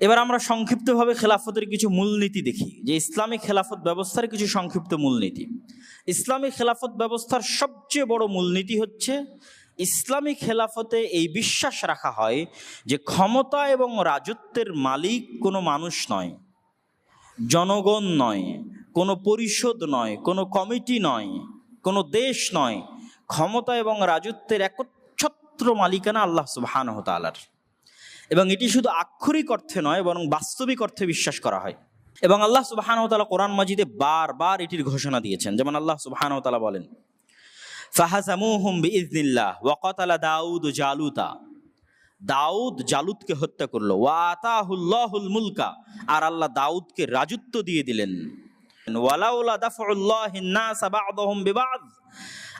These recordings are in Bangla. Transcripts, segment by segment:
এবার আমরা সংক্ষিপ্তভাবে খেলাফতের কিছু মূলনীতি দেখি, যে ইসলামী খেলাফত ব্যবস্থার কিছু সংক্ষিপ্ত মূলনীতি। ইসলামী খেলাফত ব্যবস্থার সবচেয়ে বড় মূলনীতি হচ্ছে ইসলামী খেলাফতে এই বিশ্বাস রাখা হয় যে ক্ষমতা এবং রাজত্বের মালিক কোনো মানুষ নয়, জনগণ নয়, কোনো পরিষদ নয়, কোনো কমিটি নয়, কোনো দেশ নয়। ক্ষমতা এবং রাজত্বের একচ্ছত্র মালিকানা আল্লাহ সুবহানাহ তাআলার। এবং এটি শুধু আক্ষরিক অর্থে নয়, বরং বাস্তবিক অর্থে বিশ্বাস করা হয়। এবং আল্লাহ সুবহানাহু ওয়া তাআলা কোরআন মাজিদে বারবার এটির ঘোষণা দিয়েছেন। যেমন আল্লাহ সুবহানাহু ওয়া তাআলা বলেন ফাহাজামুহুম বিইذনিল্লাহ ওয়া কাতালা দাউদ জালুতা। দাউদ জালুদকে হত্যা করল। ওয়া আতাহুল্লাহুল মুলকা। আর আল্লাহ দাউদকে রাজত্ব দিয়ে দিলেন। ওয়ালাউলা দাফউল্লাহিন নাস বা'দহুম বিবা'দ।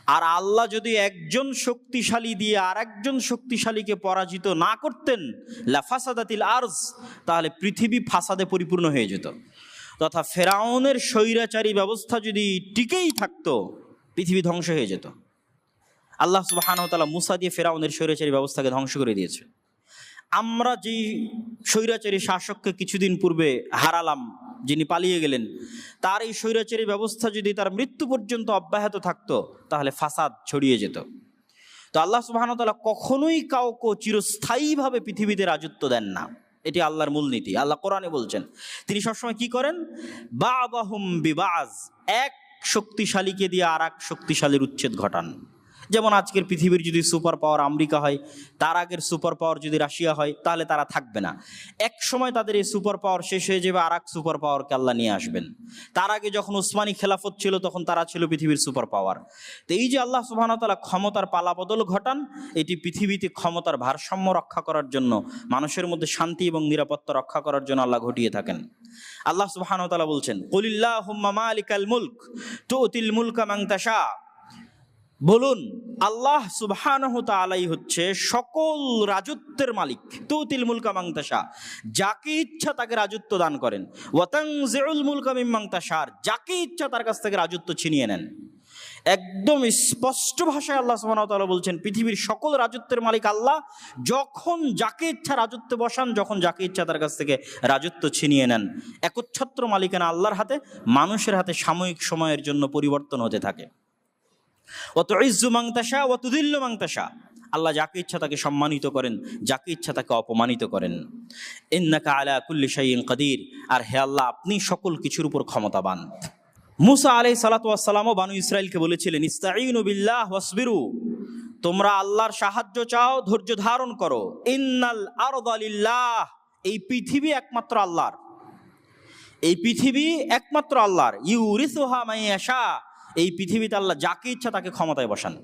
আর আল্লাহ যদি একজন শক্তিশালী দিয়ে আর একজন শক্তিশালীকে পরাজিত না করতেন লাফাসাদাতিল আর্জ, তাহলে পৃথিবী ফাসাদে পরিপূর্ণ হয়ে যেত। তথা ফেরাউনের স্বৈরাচারী ব্যবস্থা যদি টিকেই থাকতো, পৃথিবী ধ্বংস হয়ে যেত। আল্লাহ সুবাহান তালা মুসা দিয়ে ফেরাউনের স্বৈরাচারী ব্যবস্থাকে ধ্বংস করে দিয়েছে। আমরা যেই স্বৈরাচারী শাসককে কিছুদিন পূর্বে হারালাম, যিনি পালিয়ে গেলেন, তার এই স্বৈরাচারী ব্যবস্থা যদি তার মৃত্যু পর্যন্ত অব্যাহত থাকতো, তাহলে ফাসাদ ছড়িয়ে যেত। তো আল্লাহ সুবাহানতাল্লাহ কখনোই কাউকে চিরস্থায়ীভাবে পৃথিবীতে রাজত্ব দেন না। এটি আল্লাহর মূলনীতি আল্লাহ কোরআনে বলছেন, তিনি সবসময় কি করেন? বাবাহুম বিবাজ, এক শক্তিশালীকে দিয়ে আর এক শক্তিশালীর উচ্ছেদ ঘটান। যেমন আজকের পৃথিবীর যদি সুপার পাওয়ার আমেরিকা হয়, তার আগের সুপার পাওয়ার যদি রাশিয়া হয়, তাহলে তারা থাকবে না। এক সময় তাদের এই সুপার পাওয়ার শেষ হয়ে যাবে, আর এক সুপার পাওয়ারকে আল্লাহ নিয়ে আসবেন। তার আগে যখন উসমানী খেলাফত ছিল, তখন তারা ছিল পৃথিবীর সুপার পাওয়ার। তো এই যে আল্লাহ সুবাহতালা ক্ষমতার পালাবদল ঘটান, এটি পৃথিবীতে ক্ষমতার ভারসাম্য রক্ষা করার জন্য, মানুষের মধ্যে শান্তি এবং নিরাপত্তা রক্ষা করার জন্য আল্লাহ ঘটিয়ে থাকেন। আল্লাহ সুবাহানতালা বলছেন কলিল্লাহ মালিকাল মুলক, তুতিল মুলকা মাংতাশা বলুন, আল্লাহ সুবহানাহু হচ্ছে সকল রাজত্বের মালিক। তুতিল মুলকা মাংতাশা যাকে ইচ্ছা তাকে রাজত্ব দান করেন। ওয়াতাংজিউল মুলকা মিম্মাংতাশার যাকে ইচ্ছা তার কাছ থেকে রাজত্ব ছিনিয়ে নেন। একদম স্পষ্ট ভাষায় আল্লাহ ওয়া বলছেন, পৃথিবীর সকল রাজত্বের মালিক আল্লাহ, যখন যাকে ইচ্ছা রাজত্বে বসান, যখন যাকে ইচ্ছা তার কাছ থেকে রাজত্ব ছিনিয়ে নেন। একচ্ছত্র মালিকানা আল্লাহর হাতে, মানুষের হাতে সাময়িক সময়ের জন্য পরিবর্তন হতে থাকে। অত ইজ্জু মাংতাসা অত দিল্ল মাংতাসা আল্লাহ যাকে ইচ্ছা তাকে সম্মানিত করেন, যাকে ইচ্ছা তাকে অপমানিত করেন। ইন্নাকা আলা কুল্লি শাইইন কাদির। আর হে আল্লাহ, আপনি সকল কিছুর উপর ক্ষমতাবান। মুসা আলাই সালাতামও বানু ইসরায়েলকে বলেছিলেন ইস্তাইনু বিল্লাহ ওয়াসবিরু। তোমরা আল্লাহর সাহায্য চাও, ধৈর্য ধারণ করো। ইন্নাল আরদালিল্লাহ এই পৃথিবী একমাত্র আল্লাহর। এই পৃথিবী একমাত্র আল্লাহর। ইউরিসুহা মাইয়াশা এই পৃথিবীতে আল্লাহ যাকে ইচ্ছা তাকে ক্ষমতায় বসান।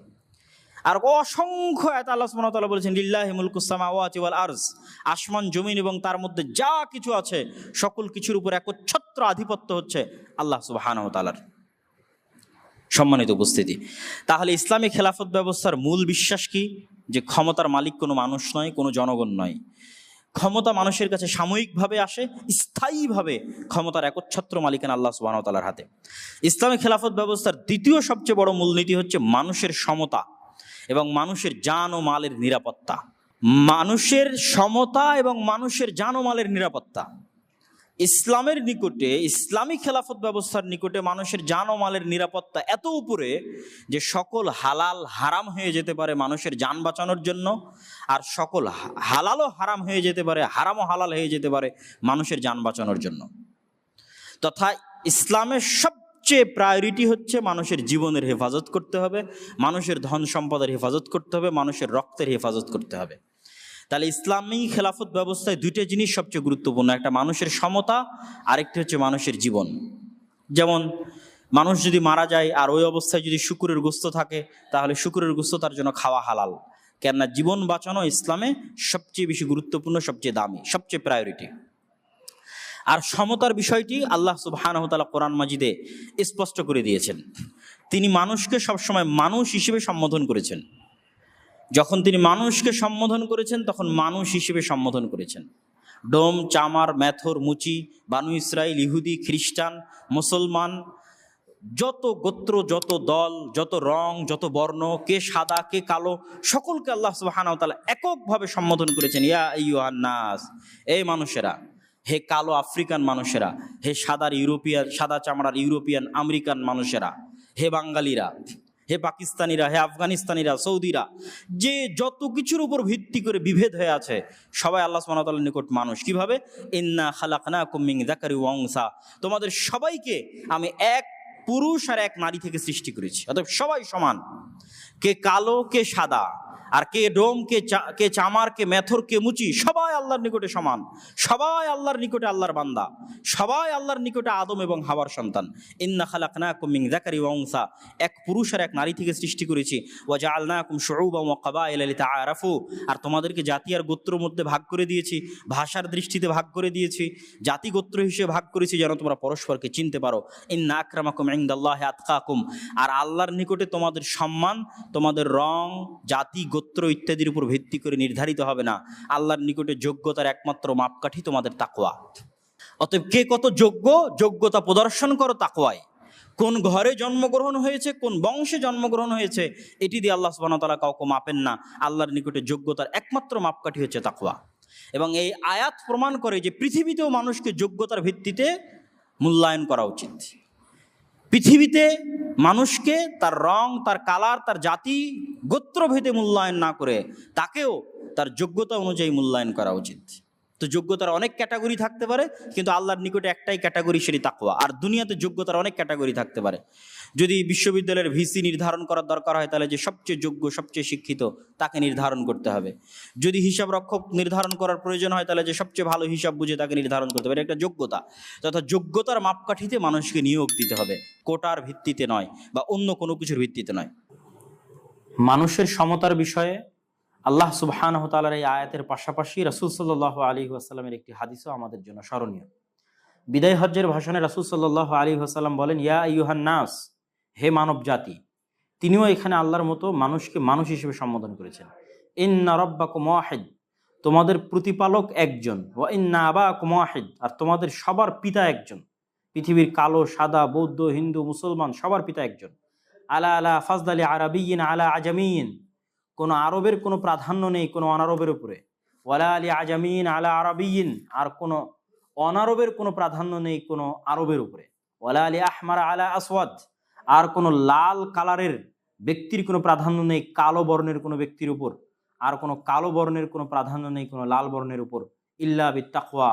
আর অসংখ্য এত আল্লাহ সুবহানাহু বলেছেন, লিল্লাহি মুলকুস সামাওয়াতি ওয়াল আরজ। আসমান, জমিন এবং তার মধ্যে যা কিছু আছে, সকল কিছুর উপর একচ্ছত্র আধিপত্য হচ্ছে আল্লাহ সুবহানাহু তাআলার। সম্মানিত উপস্থিতি, তাহলে ইসলামী খেলাফত ব্যবস্থার মূল বিশ্বাস কি? যে ক্ষমতার মালিক কোনো মানুষ নয়, কোনো জনগণ নয়। ক্ষমতা মানুষের কাছে সাময়িকভাবে আসে, স্থায়ীভাবে ক্ষমতার একচ্ছত্র মালিকানা আল্লাহ সুবাহতালার হাতে। ইসলামী খেলাফত ব্যবস্থার দ্বিতীয় সবচেয়ে বড় মূলনীতি হচ্ছে মানুষের সমতা এবং মানুষের যান ও মালের নিরাপত্তা। মানুষের সমতা এবং মানুষের যান ও মালের নিরাপত্তা। ইসলামের নিকটে, ইসলামী খেলাফত ব্যবস্থার নিকটে মানুষের জান ও মালের নিরাপত্তা এত উপরে যে সকল হালাল হারাম হয়ে যেতে পারে মানুষের যান বাঁচানোর জন্য, আর সকল হালালও হারাম হয়ে যেতে পারে, হারামও হালাল হয়ে যেতে পারে মানুষের যান বাঁচানোর জন্য। তথা ইসলামের সবচেয়ে প্রায়োরিটি হচ্ছে মানুষের জীবনের হেফাজত করতে হবে, মানুষের ধন সম্পদের হেফাজত করতে হবে, মানুষের রক্তের হেফাজত করতে হবে। তাহলে ইসলামী খেলাফত ব্যবস্থায় দুইটা জিনিস সবচেয়ে গুরুত্বপূর্ণ, একটা মানুষের সমতা, আরেকটি হচ্ছে মানুষের জীবন। যেমন, মানুষ যদি মারা যায় আর ওই অবস্থায় যদি শুকুরের গোস্ত থাকে, তাহলে শুকুরের গোস্ত তার জন্য খাওয়া হালাল। কেননা জীবন বাঁচানো ইসলামে সবচেয়ে বেশি গুরুত্বপূর্ণ, সবচেয়ে দামি, সবচেয়ে প্রায়োরিটি আর সমতার বিষয়টি আল্লাহ সুবাহানহতালা কোরআন মাজিদে স্পষ্ট করে দিয়েছেন। তিনি মানুষকে সবসময় মানুষ হিসেবে সম্বোধন করেছেন। যখন তিনি মানুষকে সম্বোধন করেছেন, তখন মানুষ হিসেবে সম্বোধন করেছেন। ডোম, চামার, ম্যাথর, মুচি, বানু ইসরায়েল ইহুদি, খ্রিস্টান, মুসলমান, যত গোত্র, যত দল, যত রং, যত বর্ণ, কে সাদা, কে কালো, সকলকে আল্লাহ ওয়া এককভাবে সম্বোধন করেছেন, ইয়া আইয়ুহান নাস, এই মানুষেরা, হে কালো আফ্রিকান মানুষেরা, হে সাদার ইউরোপিয়ান, সাদা চামড়ার ইউরোপিয়ান আমেরিকান মানুষেরা, হে বাঙালিরা হে পাকিস্তানিরা, হে আফগানিস্তানিরা, সৌদিরা, যে যত কিছুর উপর ভিত্তি করে বিভেদ হয়ে আছে, সবাই আল্লাহ সাল নিকট মানুষ। কীভাবে? ইন্না খালাকনা কুমিং জাকারি ওংসা তোমাদের সবাইকে আমি এক পুরুষ আর এক নারী থেকে সৃষ্টি করেছি। অর্থাৎ সবাই সমান। কে কালো, কে সাদা। আর কে ডোম, কে কে চামার, কে মেথর, কে মুচি, সবাই আল্লাহর নিকটে সমান। সবাই আল্লাহর নিকটে আল্লাহর বান্দা। সবাই আল্লাহর নিকটে আদম এবং হাওয়ার সন্তান। ইন্না খালাকনা কুমিং জাকারি ওয়াংসা এক পুরুষ আর এক নারী থেকে সৃষ্টি করেছি। ওয়াজা আলনা কুম শৌবা ও কাবা এলালিতা আরাফু আর তোমাদেরকে জাতি আর গোত্রর মধ্যে ভাগ করে দিয়েছি, ভাষার দৃষ্টিতে ভাগ করে দিয়েছি, জাতি গোত্র হিসেবে ভাগ করেছি যেন তোমরা পরস্পরকে চিনতে পারো। ইন্না আক্রামাকুম ইনদাল্লাহ আতকাকুম। আর আল্লাহর নিকটে তোমাদের সম্মান, তোমাদের রং, জাতি, গোত্র ইত্যাদির উপর ভিত্তি করে নির্ধারিত হবে না। আল্লাহর নিকটে যোগ্যতার একমাত্র মাপকাঠি তোমাদের তাকওয়া। অতএব কে কত যোগ্য, যোগ্যতা প্রদর্শন করো তাকওয়ায়। কোন ঘরে জন্মগ্রহণ হয়েছে, কোন বংশে জন্মগ্রহণ হয়েছে, এটি দিয়ে আল্লাহ ওয়া কাউকে মাপেন না। আল্লাহর নিকটে যোগ্যতার একমাত্র মাপকাঠি হচ্ছে তাকোয়া এবং এই আয়াত প্রমাণ করে যে পৃথিবীতেও মানুষকে যোগ্যতার ভিত্তিতে মূল্যায়ন করা উচিত। পৃথিবীতে মানুষকে তার রং, তার কালার, তার জাতি, গোত্রভেদে মূল্যায়ন না করে তাকেও তার যোগ্যতা অনুযায়ী মূল্যায়ন করা উচিত। তো যোগ্যতার অনেক ক্যাটাগরি থাকতে পারে, কিন্তু আল্লাহর নিকটে একটাই ক্যাটাগরি সেটি তাকওয়া। আর দুনিয়াতে যোগ্যতার অনেক ক্যাটাগরি থাকতে পারে। যদি বিশ্ববিদ্যালয়ের ভিসি নির্ধারণ করার দরকার হয়, তাহলে যে সবচেয়ে যোগ্য, সবচেয়ে শিক্ষিত, তাকে নির্ধারণ করতে হবে। যদি হিসাব রক্ষক নির্ধারণ করার প্রয়োজন হয়, তাহলে যে সবচেয়ে ভালো হিসাব বুঝে তাকে নির্ধারণ করতে হবে। এটা একটা যোগ্যতা। তথা যোগ্যতার মাপকাঠিতে মানুষকে নিয়োগ দিতে হবে, কোটার ভিত্তিতে নয়, বা অন্য কোনো কিছুর ভিত্তিতে নয়। মানুষের সমতার বিষয়ে আল্লাহ সুবহান তালার এই আয়াতের পাশাপাশি রাসুল সাল্লাহ আলী আসাল্লামের একটি হাদিসও আমাদের জন্য স্মরণীয়। বিদায় হজ্জের ভাষণে রাসুল সাল্লাহ আলী আসাল্লাম বলেন, ইয়া ইউহান নাস হে মানব জাতি, তিনিও এখানে আল্লাহর মতো মানুষকে মানুষ হিসেবে সম্বোধন করেছেন। ইন্না রব্বা কুমাহিদ তোমাদের প্রতিপালক একজন। ও ইন্না আবা কুমাহিদ আর তোমাদের সবার পিতা একজন। পৃথিবীর কালো, সাদা, বৌদ্ধ, হিন্দু, মুসলমান সবার পিতা একজন। আলা আলা ফাজদ ফাজদালি আরবিয়িন আলা আজামিন কোনো আরবের কোনো প্রাধান্য নেই কোনো অনারবের উপরে। ওয়ালা আলী আজামিন আলা আরবিয়িন আর কোনো অনারবের কোনো প্রাধান্য নেই কোনো আরবের উপরে। ওয়ালা আলী আহমারা আলা আসওয়াদ আর কোনো লাল কালারের ব্যক্তির কোনো প্রাধান্য নেই, কালো বর্ণের কোনো ব্যক্তির উপর। আর কোনো কালো বর্ণের কোনো প্রাধান্য নেই, কোনো লাল বর্ণের উপর। ইল্লা বি তাকওয়া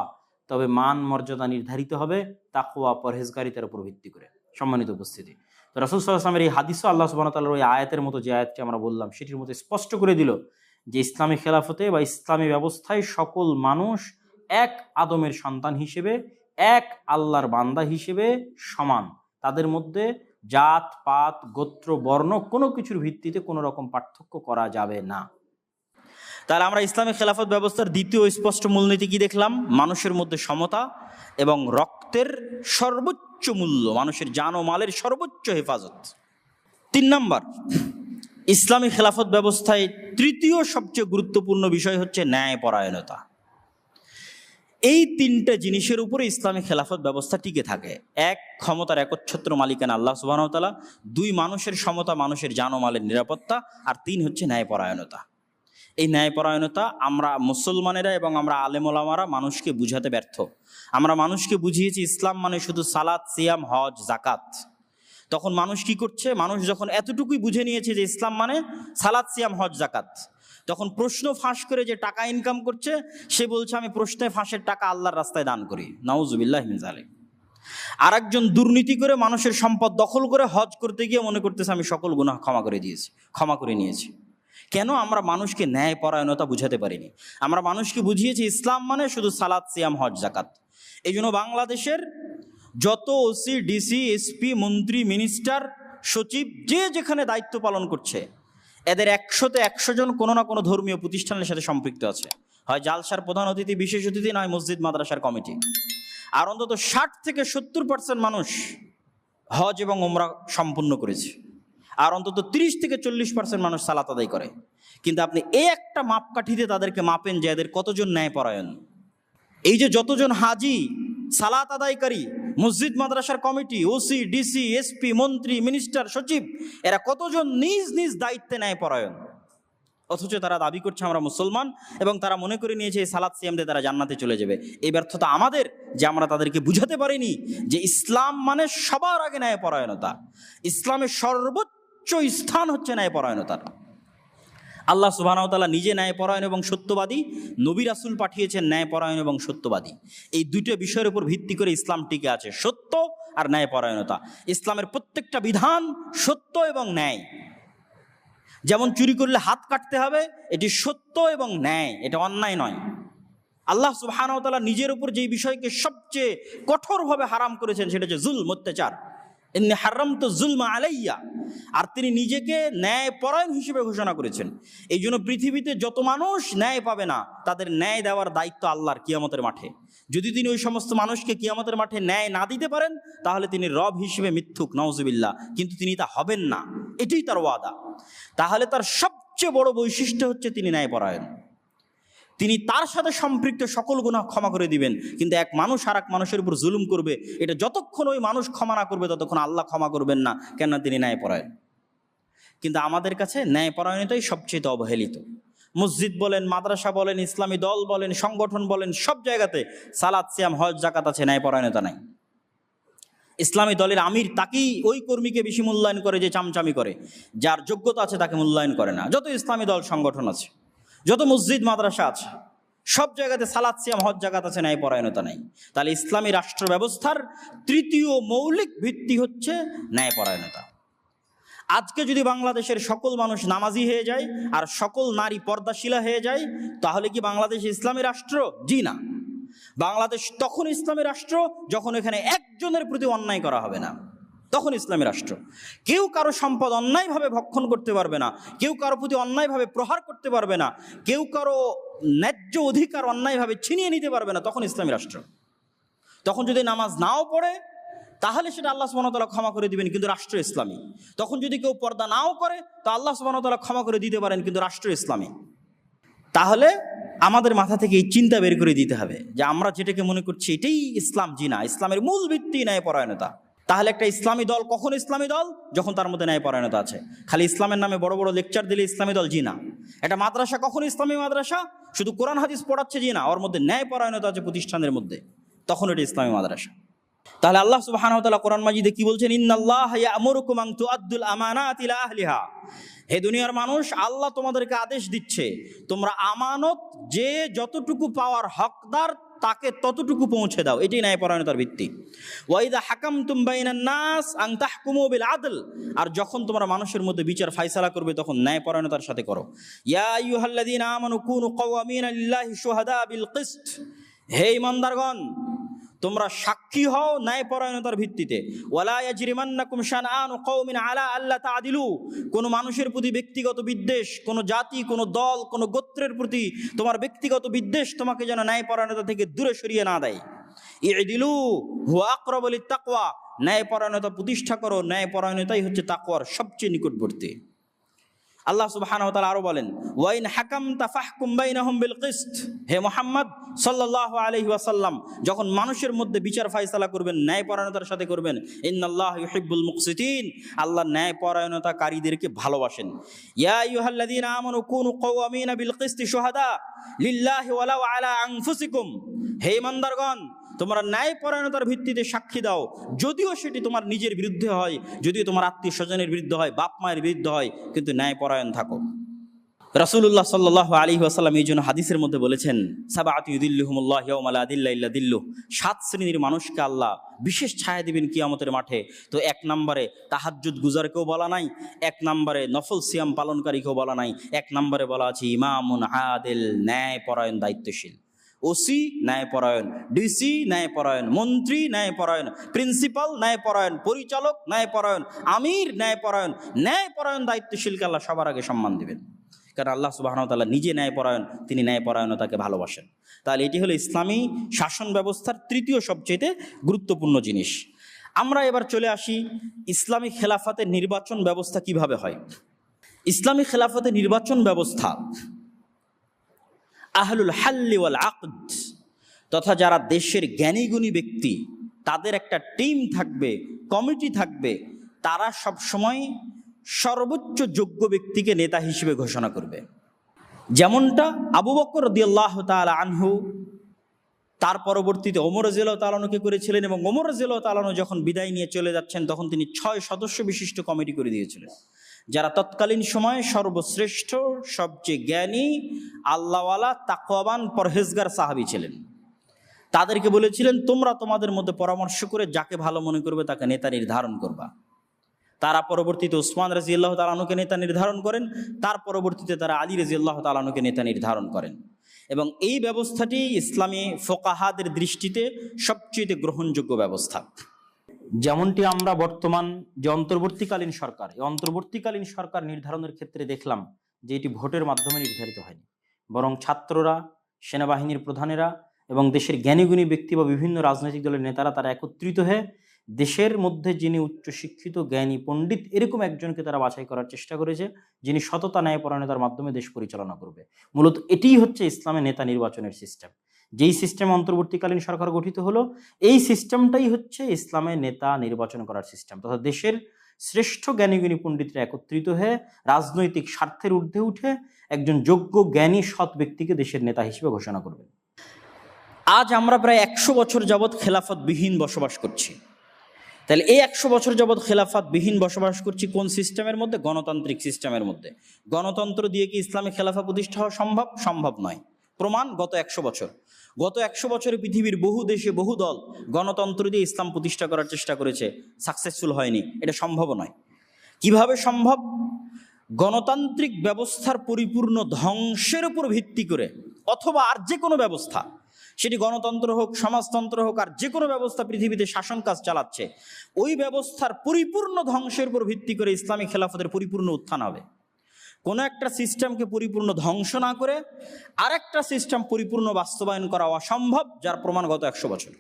তবে মান মর্যাদা নির্ধারিত হবে, তাকওয়া পরহেজগারিতার উপর ভিত্তি করে। সম্মানিত উপস্থিতি। তো রাসুল সাল্লাহামের এই হাদিসও আল্লাহ সুবাহ তাল্লার ওই আয়াতের মতো যে আয়াতটি আমরা বললাম, সেটির মতো স্পষ্ট করে দিল যে ইসলামী খেলাফতে বা ইসলামী ব্যবস্থায় সকল মানুষ এক আদমের সন্তান হিসেবে, এক আল্লাহর বান্দা হিসেবে সমান। তাদের মধ্যে জাত, পাত, গোত্র, বর্ণ কোনো কিছুর ভিত্তিতে কোনো রকম পার্থক্য করা যাবে না। তাহলে আমরা ইসলামী খেলাফত ব্যবস্থার দ্বিতীয় স্পষ্ট মূলনীতি কি দেখলাম? মানুষের মধ্যে সমতা এবং রক্তের সর্বোচ্চ মূল্য, মানুষের জান ও মালের সর্বোচ্চ হেফাজত। তিন নম্বর, ইসলামী খেলাফত ব্যবস্থায় তৃতীয় সবচেয়ে গুরুত্বপূর্ণ বিষয় হচ্ছে ন্যায়পরায়ণতা। এই তিনটে জিনিসের উপরে ইসলামী খেলাফত ব্যবস্থা টিকে থাকে। এক, ক্ষমতার একচ্ছত্র মালিকানা আল্লাহ সুবাহতালা দুই, মানুষের সমতা, মানুষের জানমালের নিরাপত্তা। আর তিন হচ্ছে ন্যায়পরায়ণতা। এই ন্যায়পরায়ণতা আমরা মুসলমানেরা এবং আমরা আলেমোলামারা মানুষকে বুঝাতে ব্যর্থ। আমরা মানুষকে বুঝিয়েছি ইসলাম মানে শুধু সালাদ সিয়াম, হজ জাকাত তখন মানুষ কি করছে? মানুষ যখন এতটুকুই বুঝে নিয়েছে যে ইসলাম মানে সালাদ সিয়াম, হজ জাকাত তখন প্রশ্ন ফাঁস করে যে টাকা ইনকাম করছে, সে বলছে, আমি প্রশ্নে ফাঁসের টাকা আল্লাহর রাস্তায় দান করি। নাউজুবিল্লাহ মিজালে আর একজন দুর্নীতি করে মানুষের সম্পদ দখল করে হজ করতে গিয়ে মনে করতেছে, আমি সকল গুনাহ ক্ষমা করে দিয়েছি, ক্ষমা করে নিয়েছি। কেন আমরা মানুষকে ন্যায় পরায়ণতা বুঝাতে পারিনি? আমরা মানুষকে বুঝিয়েছি, ইসলাম মানে শুধু সালাদ সিয়াম, হজ জাকাত এই জন্য বাংলাদেশের যত ওসি, ডিসি, এসপি, মন্ত্রী, মিনিস্টার, সচিব, যে যেখানে দায়িত্ব পালন করছে এদের একশোতে একশো জন কোনো না কোনো ধর্মীয় প্রতিষ্ঠানের সাথে সম্পৃক্ত আছে। হয় জালসার প্রধান অতিথি, বিশেষ অতিথি, নয় মসজিদ, মাদ্রাসার কমিটি। আর অন্তত ষাট থেকে সত্তর পার্সেন্ট মানুষ হজ এবং ওমরা সম্পূর্ণ করেছে। আর অন্তত তিরিশ থেকে চল্লিশ পার্সেন্ট মানুষ সালাত আদায় করে। কিন্তু আপনি এই একটা মাপকাঠিতে তাদেরকে মাপেন যে এদের কতজন ন্যায়পরায়ণ? এই যে যতজন হাজি সালাত আদায়কারী মসজিদ, মাদ্রাসার কমিটি ওসি ডিসি এসপি মন্ত্রী মিনিস্টার সচিব, এরা কতজন নিজ নিজ দায়িত্বে নেয় ন্যায়পরায়ণ? অথচ তারা দাবি করছে আমরা মুসলমান এবং তারা মনে করে নিয়েছে এই সালাদ সিয়াম দিয়ে তারা জান্নাতে চলে যাবে। এই ব্যর্থতা আমাদের যে আমরা তাদেরকে বুঝাতে পারিনি যে ইসলাম মানে সবার আগে ন্যায় পরায়ণতা ইসলামের সর্বোচ্চ স্থান হচ্ছে ন্যায়পরায়ণতার আল্লাহ সুবাহতালা নিজে ন্যায়পরায়ণ এবং সত্যবাদী, নবী রাসুল পাঠিয়েছেন ন্যায়পরায়ণ এবং সত্যবাদী। এই দুটো বিষয়ের উপর ভিত্তি করে ইসলাম টিকে আছে, সত্য আর ন্যায়পরায়ণতা। ইসলামের প্রত্যেকটা বিধান সত্য এবং ন্যায়। যেমন চুরি করলে হাত কাটতে হবে, এটি সত্য এবং ন্যায়, এটা অন্যায় নয়। আল্লাহ সুবাহানতালা নিজের উপর যেই বিষয়কে সবচেয়ে কঠোরভাবে হারাম করেছেন, সেটা হচ্ছে জুল অত্যাচার। এমনি হারাম তো জুলমা আলাইয়া। আর তিনি নিজেকে ন্যায় পরায়ণ হিসেবে ঘোষণা করেছেন। এই জন্য পৃথিবীতে যত মানুষ ন্যায় পাবে না, তাদের ন্যায় দেওয়ার দায়িত্ব আল্লাহর কিয়ামতের মাঠে। যদি তিনি ওই সমস্ত মানুষকে কিয়ামতের মাঠে ন্যায় না দিতে পারেন, তাহলে তিনি রব হিসেবে মিথ্যুক নওজবিল্লা কিন্তু তিনি তা হবেন না। এটাই তার ওয়াদা। তাহলে তার সবচেয়ে বড় বৈশিষ্ট্য হচ্ছে তিনি ন্যায়পরায়ণ। তিনি তার সাথে সম্পৃক্ত সকল গুনাহ ক্ষমা করে দিবেন। কিন্তু এক মানুষ আর এক মানুষের উপর জুলুম করবে, এটা যতক্ষণ ওই মানুষ ক্ষমা না করবে, ততক্ষণ আল্লাহ ক্ষমা করবেন না, কেননা তিনি ন্যায়পরায়ণ। কিন্তু আমাদের কাছে ন্যায়পরায়ণতাই সবচেয়ে অবহেলিত। মসজিদ বলেন, মাদ্রাসা বলেন, ইসলামী দল বলেন, সংগঠন বলেন, সব জায়গাতে সালাদ সিয়াম, হজ জাকাত আছে, ন্যায়পরায়ণতা নাই। ইসলামী দলের আমির তাকেই ওই কর্মীকে বেশি মূল্যায়ন করে যে চামচামি করে। যার যোগ্যতা আছে তাকে মূল্যায়ন করে না। যত ইসলামী দল, সংগঠন আছে। যত মসজিদ, মাদ্রাসা আছে, সব জায়গাতে সালাদ সিয়াম, হজ জাগাত আছে ন্যায় পরায়ণতা নাই। তাহলে ইসলামী রাষ্ট্র ব্যবস্থার তৃতীয় মৌলিক ভিত্তি হচ্ছে ন্যায় পরায়ণতা আজকে যদি বাংলাদেশের সকল মানুষ নামাজি হয়ে যায়, আর সকল নারী পর্দাশীলা হয়ে যায়, তাহলে কি বাংলাদেশ ইসলামী রাষ্ট্র? জি না। বাংলাদেশ তখন ইসলামী রাষ্ট্র যখন এখানে একজনের প্রতি অন্যায় করা হবে না। তখন ইসলামী রাষ্ট্র। কেউ কারও সম্পদ অন্যায়ভাবে ভক্ষণ করতে পারবে না, কেউ কারও প্রতি অন্যায়ভাবে প্রহার করতে পারবে না, কেউ কারও ন্যায্য অধিকার অন্যায়ভাবে ছিনিয়ে নিতে পারবে না, তখন ইসলামী রাষ্ট্র। তখন যদি নামাজ নাও পড়ে, তাহলে সেটা আল্লাহ সুবাহতালা ক্ষমা করে দিবেন, কিন্তু রাষ্ট্র ইসলামী। তখন যদি কেউ পর্দা নাও করে, তো আল্লাহ সুবাহতালা ক্ষমা করে দিতে পারেন, কিন্তু রাষ্ট্র ইসলামী। তাহলে আমাদের মাথা থেকে এই চিন্তা বের করে দিতে হবে যে আমরা যেটাকে মনে করছি এটাই ইসলাম জি না ইসলামের মূল ভিত্তি ন্যায় পরায়ণতা তাহলে একটা ইসলামী দল কখন ইসলামী দল? যখন তার মধ্যে ন্যায় পরায়ণতা আছে। খালি ইসলামের নামে বড় বড় লেকচার দিলে ইসলামী দল জি না একটা মাদ্রাসা কখন ইসলামী মাদ্রাসা? শুধু কোরআন হাদিস পড়াচ্ছে জিনা, ওর মধ্যে ন্যায় পরায়ণতা আছে প্রতিষ্ঠানের মধ্যে। তখন এটা ইসলামী মাদ্রাসা। তাহলে আল্লাহ তাআলা কোরআন মাজিদে কি বলছেন? ইন্নাল্লাহ হে দুনিয়ার মানুষ, আল্লাহ তোমাদেরকে আদেশ দিচ্ছে, তোমরা আমানত যে যতটুকু পাওয়ার হকদার তাকে ততটুকু পৌঁছে দাও। এটাই ন্যায়পরায়ণতার ভিত্তি। ওয়াইদা হাকাম তুমবাইনান নাস আং তাহকুমু বিল আদল। আর যখন তোমরা মানুষের মধ্যে বিচার ফাইসালা করবে, তখন ন্যায়পরায়ণতার সাথে করো। ইয়া আইয়ুহাল্লাযীনা আমানু কুনু কওয়ামিন আল্লাহ শুহাদা বিল কিসত। হে ইমানদারগণ তোমরা সাক্ষী হও ন্যায়পরায়ণতার ভিত্তিতে। শানআনু কওমিন আলা আল্লা তাআদিলু কোন মানুষের প্রতি ব্যক্তিগত বিদ্বেষ, কোন জাতি, কোন দল, কোন গোত্রের প্রতি তোমার ব্যক্তিগত বিদ্বেষ তোমাকে যেন ন্যায়পরায়ণতা থেকে দূরে সরিয়ে না দেয়। ইদিলু হুয়া আকরাবু লিত্তাকওয়া। ন্যায়পরায়ণতা প্রতিষ্ঠা করো, ন্যায়পরায়ণতাই হচ্ছে তাকওয়ার সবচেয়ে নিকটবর্তী। আল্লাহ তাআলা আরও বলেন, ওয়াইন হাকামতা ফাহকুম বাইনাহুম বিল কিসত। হে মোহাম্মদ, সাল্লাল্লাহু আলাইহি ওয়াসাল্লাম, যখন মানুষের মধ্যে বিচার ফায়সালা করবেন, ন্যায়পরায়ণতার সাথে করবেন, ইন্নাল্লাহ ইউহিব্বুল মুকসিতিন, আল্লাহ ন্যায়পরায়ণতাকারীদেরকে ভালোবাসেন। ইয়া আইয়ুহাল্লাযীনা আমানু কুনু কাওয়ামিনা বিল কিসতি শুহাদা লিল্লাহি ওয়ালাউ আলা আনফুসিকুম। হে ইমানদারগণ তোমরা ন্যায়পরায়ণতার ভিত্তিতে সাক্ষী দাও। যদিও সেটি তোমার নিজের বিরুদ্ধে হয়, যদিও তোমার আত্মীয় স্বজনের বিরুদ্ধে হয়, বাপ মায়ের বিরুদ্ধে হয়, কিন্তু ন্যায়পরায়ণ থাকো। রাসুল্লাহ সাল্লাহ আলী আসাল্লাম এই জন্য হাদিসের মধ্যে বলেছেন সাবা আতিউদ্দিল্লুহমুল্লাহ ইয়মালা আদিল্লা ইল্লা দিল্লু। সাত শ্রেণির মানুষকে আল্লাহ বিশেষ ছায়া দিবেন কিয়ামতের মাঠে। তো এক নম্বরে তাহাজ্জুদ গুজারকেও বলা নাই, এক নম্বরে নফল সিয়াম পালনকারীকেও বলা নাই, এক নম্বরে বলা আছে ইমামুন আদেল, ন্যায়পরায়ণ দায়িত্বশীল। ওসি, ন্যায়পরায়ণ। ডিসি, ন্যায়পরায়ণ। মন্ত্রী, ন্যায়পরায়ণ। প্রিন্সিপাল, ন্যায়পরায়ণ। পরিচালক, ন্যায়পরায়ণ। আমির, ন্যায়পরায়ণ। ন্যায়পরায়ণ দায়িত্বশীলকে আল্লাহ সবার আগে সম্মান দিবেন। কারণ আল্লাহ সুবাহতাল্লাহ নিজে ন্যায়পরায়ণ, তিনি ন্যায়পরায়ণতাকে ভালোবাসেন। তাহলে এটি হলো ইসলামী শাসন ব্যবস্থার তৃতীয় সবচেয়ে গুরুত্বপূর্ণ জিনিস। আমরা এবার চলে আসি ইসলামী খেলাফতের নির্বাচন ব্যবস্থা কীভাবে হয়। ইসলামী খেলাফতের নির্বাচন ব্যবস্থা আহলুল হাল্লি ওয়াল আকদ। তথা যারা দেশের জ্ঞানীগুণী ব্যক্তি, তাদের একটা টিম থাকবে, কমিটি থাকবে, তারা সব সময় সর্বোচ্চ যোগ্য ব্যক্তিকে নেতা হিসেবে ঘোষণা করবে। যেমনটা আবু বকর রদিয়াল্লাহ তালা আনহু তার পরবর্তীতে ওমর রাজিয়াল তালানুকে করেছিলেন এবং ওমর রাজিয়াল তালানু যখন বিদায় নিয়ে চলে যাচ্ছেন, তখন তিনি ছয় সদস্য বিশিষ্ট কমিটি করে দিয়েছিলেন। যারা তৎকালীন সময়ে সর্বশ্রেষ্ঠ, সবচেয়ে জ্ঞানী আল্লাহওয়ালা তাকওয়াবান পরহেজগার সাহাবি ছিলেন। তাদেরকে বলেছিলেন, তোমরা তোমাদের মধ্যে পরামর্শ করে যাকে ভালো মনে করবে তাকে নেতা নির্ধারণ করবা। তারা পরবর্তীতে ওসমান রাজি আল্লাহ তালানুকে নেতা নির্ধারণ করেন, তার পরবর্তীতে তারা আলী রাজি আল্লাহ তালানুকে নেতা নির্ধারণ করেন। এবং এই ব্যবস্থাটি ইসলামী ফোকাহাদের দৃষ্টিতে সবচেয়ে গ্রহণযোগ্য ব্যবস্থা। যেমনটি আমরা বর্তমান যে অন্তর্বর্তীকালীন সরকার, এই অন্তর্বর্তীকালীন সরকার নির্ধারণের ক্ষেত্রে দেখলাম যে এটি ভোটের মাধ্যমে নির্ধারিত হয়নি। বরং ছাত্ররা, সেনাবাহিনীর প্রধানেরা এবং দেশের জ্ঞানীগুণী ব্যক্তি বা বিভিন্ন রাজনৈতিক দলের নেতারা তারা একত্রিত হয়ে দেশের মধ্যে যিনি উচ্চশিক্ষিত, জ্ঞানী, পণ্ডিত এরকম একজনকে তারা বাছাই করার চেষ্টা করেছে, যিনি সততা ন্যায়পরায়ণতার মাধ্যমে দেশ পরিচালনা করবে। মূলত এটিই হচ্ছে ইসলামের নেতা নির্বাচনের সিস্টেম যেই সিস্টেম অন্তর্বর্তীকালীন সরকার গঠিত হলো, এই সিস্টেমটাই হচ্ছে ইসলামের নেতা নির্বাচন করার সিস্টেম তথা দেশের শ্রেষ্ঠ জ্ঞানীগুণী পণ্ডিতরা একত্রিত হয়ে রাজনৈতিক স্বার্থের ঊর্ধ্বে উঠে একজন যোগ্য, জ্ঞানী, সৎ ব্যক্তিকে দেশের নেতা হিসেবে ঘোষণা করবেন। আজ আমরা প্রায় একশো বছর যাবৎ খেলাফতবিহীন বসবাস করছি। তাহলে এই একশো বছর যাবৎ খেলাফতবিহীন বসবাস করছি কোন সিস্টেমের মধ্যে? গণতান্ত্রিক সিস্টেমের মধ্যে। গণতন্ত্র দিয়ে কি ইসলামী খেলাফা প্রতিষ্ঠা হওয়া সম্ভব? সম্ভব নয়। প্রমাণ, গত একশো বছর। গত একশো বছরে পৃথিবীর বহু দেশে বহু দল গণতন্ত্র দিয়ে ইসলাম প্রতিষ্ঠা করার চেষ্টা করেছে। সাকসেসফুল হয়নি। এটা সম্ভব নয়। কীভাবে সম্ভব? গণতান্ত্রিক ব্যবস্থার পরিপূর্ণ ধ্বংসের উপর ভিত্তি করে অথবা আর যে কোনো ব্যবস্থা, সেটি গণতন্ত্র হোক, সমাজতন্ত্র হোক, আর যে কোনো ব্যবস্থা পৃথিবীতে শাসন কাজ চালাচ্ছে, ওই ব্যবস্থার পরিপূর্ণ ধ্বংসের উপর ভিত্তি করে ইসলামী খেলাফতের পরিপূর্ণ উত্থান হবে। কোনো একটা সিস্টেমকে পরিপূর্ণ ধ্বংস না করে আরেকটা সিস্টেম পরিপূর্ণ বাস্তবায়ন করা অসম্ভব, যার প্রমাণ গত একশো বছর।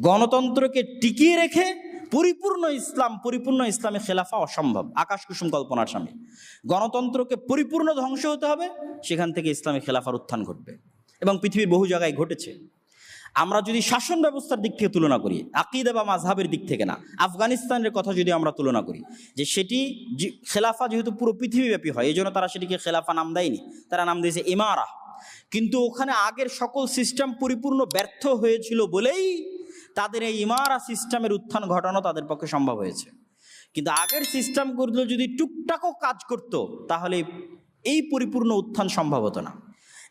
গণতন্ত্রকে টিকিয়ে রেখে পরিপূর্ণ ইসলাম, পরিপূর্ণ ইসলামী খেলাফা অসম্ভব আকাশ কুসুম কল্পনার সামনে। গণতন্ত্রকে পরিপূর্ণ ধ্বংস হতে হবে, সেখান থেকে ইসলামী খেলাফার উত্থান ঘটবে। এবং পৃথিবীর বহু জায়গায় ঘটেছে। আমরা যদি শাসন ব্যবস্থার দিক থেকে তুলনা করি, আকিদা বা মাঝহাবের দিক থেকে না, আফগানিস্তানের কথা যদি আমরা তুলনা করি, যে সেটি খেলাফা যেহেতু পুরো পৃথিবীব্যাপী হয়, এই জন্য তারা সেটিকে খেলাফা নাম দেয়নি, তারা নাম দিয়েছে ইমারা। কিন্তু ওখানে আগের সকল সিস্টেম পরিপূর্ণ ব্যর্থ হয়েছিল বলেই তাদের এই ইমারা সিস্টেমের উত্থান ঘটানো তাদের পক্ষে সম্ভব হয়েছে। কিন্তু আগের সিস্টেমগুলো যদি টুকটাকও কাজ করত, তাহলে এই পরিপূর্ণ উত্থান সম্ভব হতো না।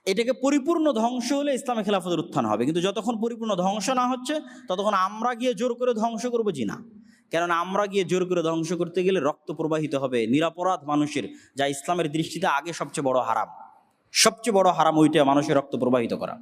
এটাকে পরিপূর্ণ ধ্বংস হলে ইসলামী খেলাফতের উত্থান হবে। কিন্তু যতক্ষণ পরিপূর্ণ ধ্বংস না হচ্ছে, ততক্ষণ আমরা গিয়ে জোর করে ধ্বংস করব জি না। কেননা আমরা গিয়ে জোর করে ধ্বংস করতে গেলে রক্ত প্রবাহিত হবে নিরাপরাধ মানুষের, যা ইসলামের দৃষ্টিতে আগে সবচেয়ে বড় হারাম। সবচেয়ে বড় হারাম ওইটা মানুষের রক্ত প্রবাহিত করা।